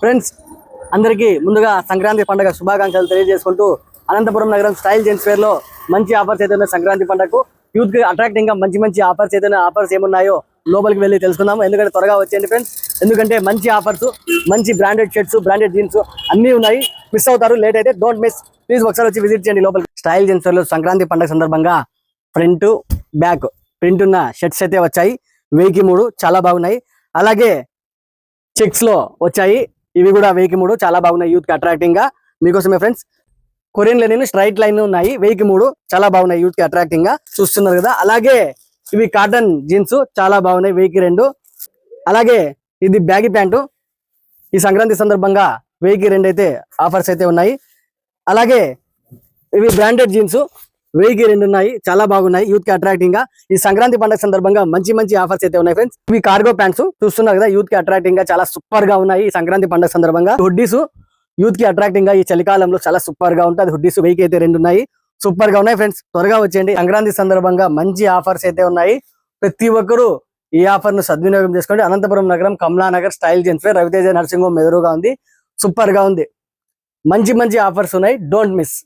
Friends అందరికీ ముందుగా సంక్రాంతి పండుగ శుభాకాంక్షలు తెలియజేసుకుంటూ అనంతపురం నగరం స్టైల్ జెంట్స్ వేర్లో మంచి ఆఫర్స్ అయితే ఉన్నాయి సంక్రాంతి పండుగకు? యూత్కి అట్రాక్టింగ్గా మంచి మంచి ఆఫర్స్ అయితే ఆఫర్స్ ఏమున్నాయో లోపలికి వెళ్ళి తెలుసుకుందాం. ఎందుకంటే త్వరగా వచ్చేయండి ఫ్రెండ్స్. ఎందుకంటే మంచి ఆఫర్స్ మంచి బ్రాండెడ్ షర్ట్స్ బ్రాండెడ్ జీన్స్ అన్నీ ఉన్నాయి. మిస్ అవుతారు లేట్ అయితే డోంట్ మిస్ ప్లీజ్ ఒకసారి వచ్చి విజిట్ చేయండి లోపలికి. స్టైల్ జెంట్స్ వేర్లో సంక్రాంతి పండుగ సందర్భంగా ఫ్రంట్ బ్యాక్ ప్రింట్ ఉన్న షర్ట్స్ అయితే వచ్చాయి. వెయ్యికి మూడు చాలా బాగున్నాయి. అలాగే చెక్స్లో వచ్చాయి. ఇవి కూడా వెయ్యికి మూడు. చాలా బాగున్నాయి యూత్కి అట్రాక్టింగ్గా. మీకోసమే friends Korean line straight line ఉన్నాయి. వెయ్యికి మూడు. చాలా బాగున్నాయి యూత్కి అట్రాక్టింగ్గా. చూస్తున్నారు కదా. అలాగే ఇవి కాటన్ జీన్స్ చాలా బాగున్నాయి. వెయ్యికి రెండు. అలాగే ఇది బ్యాగీ ప్యాంటు ఈ సంక్రాంతి సందర్భంగా వెయ్యికి రెండు అయితే ఆఫర్స్ అయితే ఉన్నాయి. అలాగే ఇవి బ్రాండెడ్ జీన్స్ వెయ్యికి రెండు ఉన్నాయి. చాలా బాగున్నాయి. యూత్కి అట్రాక్టింగ్గా. ఈ సంక్రాంతి పండుగ సందర్భంగా మంచి మంచి ఆఫర్స్ అయితే ఉన్నాయి ఫ్రెండ్స్ ఇవి కార్గో ప్యాంట్స్ చూస్తున్నారు కదా యూత్కి అట్రాక్టింగ్గా చాలా సూపర్గా ఉన్నాయి ఈ సంక్రాంతి పండుగ సందర్భంగా. హుడ్డీస్ యూత్కి అట్రాక్టింగ్గా ఈ చలికాలంలో చాలా సూపర్గా ఉంటుంది. హుడ్డీస్ వెయ్యికి అయితే రెండు ఉన్నాయి. సూపర్గా ఉన్నాయి ఫ్రెండ్స్ త్వరగా వచ్చేయండి. సంక్రాంతి సందర్భంగా మంచి ఆఫర్స్ అయితే ఉన్నాయి. ప్రతి ఒక్కరూ ఈ ఆఫర్ను సద్వినియోగం చేసుకోండి. అనంతపురం నగరం Kamalanagar style gents fair Raviteja nursing home ఎదురుగా ఉంది. సూపర్గా ఉంది. మంచి మంచి ఆఫర్స్ ఉన్నాయి. Don't miss